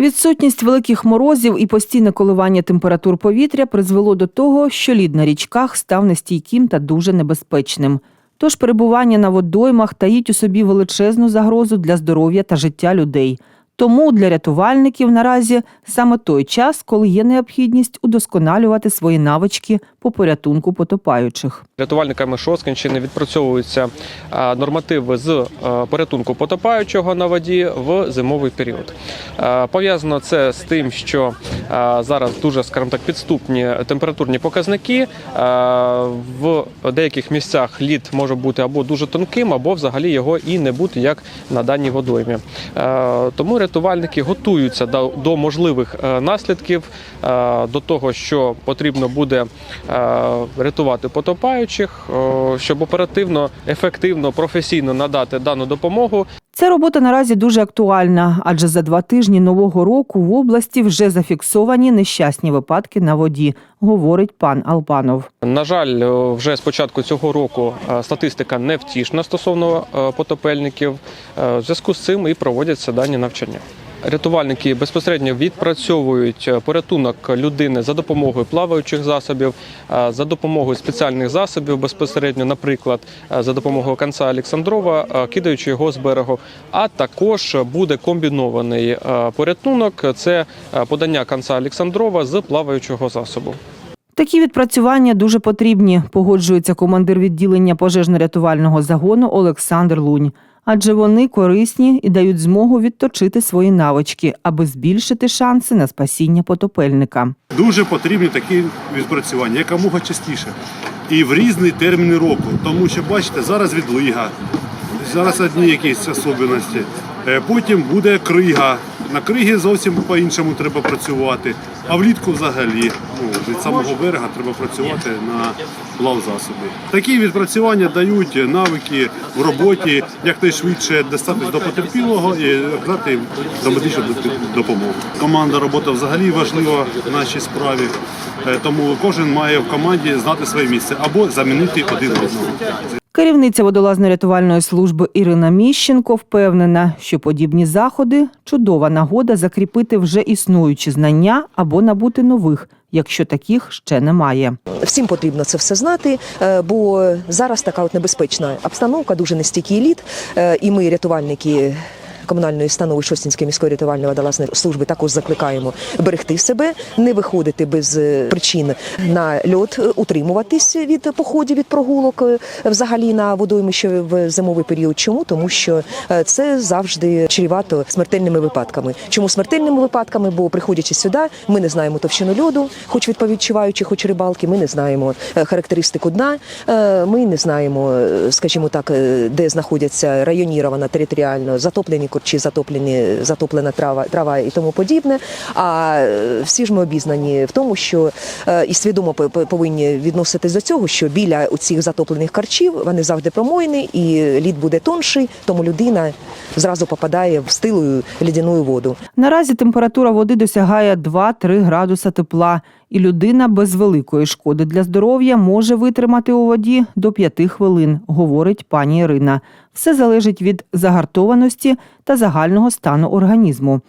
Відсутність великих морозів і постійне коливання температур повітря призвело до того, що лід на річках став нестійким та дуже небезпечним. Тож перебування на водоймах таїть у собі величезну загрозу для здоров'я та життя людей. Тому для рятувальників наразі саме той час, коли є необхідність удосконалювати свої навички по порятунку потопаючих. Рятувальниками Шоскінщини відпрацьовуються нормативи з порятунку потопаючого на воді в зимовий період. Пов'язано це з тим, що зараз дуже, скажімо так, підступні температурні показники. В деяких місцях лід може бути або дуже тонким, або взагалі його і не бути, як на даній водоймі. Тому рятувальники готуються до, можливих е, наслідків, е, до того, що потрібно буде е, рятувати потопаючих, щоб оперативно, ефективно, професійно надати дану допомогу. Ця робота наразі дуже актуальна, адже за два тижні нового року в області вже зафіксовані нещасні випадки на воді, говорить пан Албанов. На жаль, е, вже з початку цього року е, статистика не втішна стосовно е, потопельників. В зв'язку з цим і проводяться дані навчання. Рятувальники безпосередньо відпрацьовують е, порятунок людини за допомогою плаваючих засобів, е, за допомогою спеціальних засобів, безпосередньо, наприклад, е, за допомогою канца Олександрова, кидаючи його з берегу. А також буде комбінований порятунок це подання канца Олександрова з плаваючого засобу. Такі відпрацювання дуже потрібні, погоджується командир відділення пожежно-рятувального загону Олександр Лунь. Адже вони корисні і дають змогу відточити свої навички, аби збільшити шанси на спасіння потопельника. Дуже потрібні такі відпрацювання якомога частіше і в різні терміни року. Тому що бачите, зараз відлига, зараз одні якісь особливості. Е, Потім буде крига. На кригі зовсім по-іншому треба працювати. А влітку взагалі ну, від самого берега треба працювати на плавзасобі. Такі відпрацювання дають навики в роботі якнайшвидше достатись до потерпілого і дати їм домедичну допомогу. Команда робота взагалі важлива в нашій справі, е, тому кожен має в команді знати своє місце або замінити один одного. Керівниця водолазно-рятувальної служби Ірина Міщенко впевнена, що подібні заходи чудова нагода закріпити вже існуючі знання або набути нових, якщо таких ще немає. Всім потрібно це все знати, е, бо зараз така от небезпечна обстановка, дуже нестійкий лід, е, і ми, рятувальники. Комунальної установи Шостінської міської рятувальної водолазної служби також закликаємо берегти себе, не виходити без е, причин на льот, е, утримуватись від походів, від прогулок е, взагалі на водоймище в зимовий період. Чому? Тому що це завжди чрівато смертельними випадками. Чому смертельними випадками? Бо приходячи сюди, ми не знаємо товщину льоду, хоч відповідчуваючи, хоч рибалки, ми не знаємо характеристику дна. Ми не знаємо, скажімо так, де знаходяться районірована територіально затоплені корчі, затоплені, затоплена трава, трава і тому подібне. А е, всі ж ми обізнані в тому, що е, і свідомо по- по- повинні відноситись до цього, що біля цих затоплених карчів вони завжди промоїні, і лід буде тонший, тому людина зразу попадає в стилою лідяну воду. Наразі температура води досягає 2-3 градуса тепла, і людина без великої шкоди для здоров'я може витримати у воді до 5 хвилин, говорить пані Ірина. Все залежить від загартованості та загального стану організму.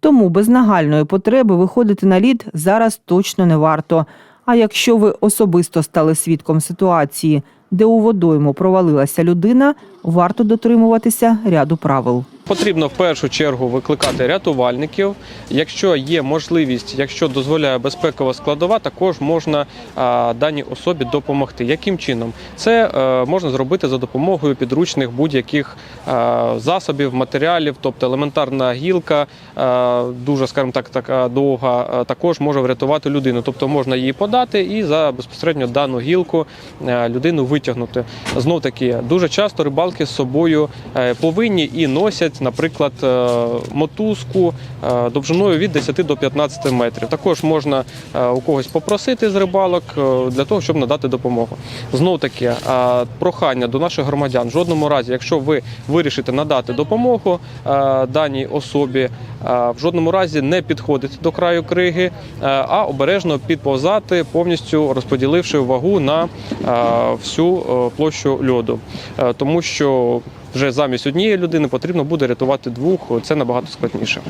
Тому без нагальної потреби виходити на лід зараз точно не варто. А якщо ви особисто стали свідком ситуації, де у водойму провалилася людина, варто дотримуватися ряду правил. Потрібно в першу чергу викликати рятувальників. Якщо є можливість, якщо дозволяє безпекова складова, також можна даній особі допомогти. Яким чином? Це е, можна зробити за допомогою підручних будь-яких засобів, матеріалів, тобто елементарна гілка, дуже, скажімо так, така довга, також може врятувати людину. Тобто можна її подати і за безпосередньо дану гілку е, людину витягнути. Знов таки, дуже часто рибалки з собою е, повинні і носять, наприклад, е, мотузку е, довжиною від 10 до 15 метрів. Також можна е, у когось попросити з рибалок для того, щоб надати допомогу. Знов таки, прохання до наших громадян в жодному разі, якщо ви вирішите надати допомогу даній особі, в жодному разі не підходити до краю криги, а обережно підповзати, повністю розподіливши вагу на всю площу льоду, тому що вже замість однієї людини потрібно буде рятувати двох. Це набагато складніше.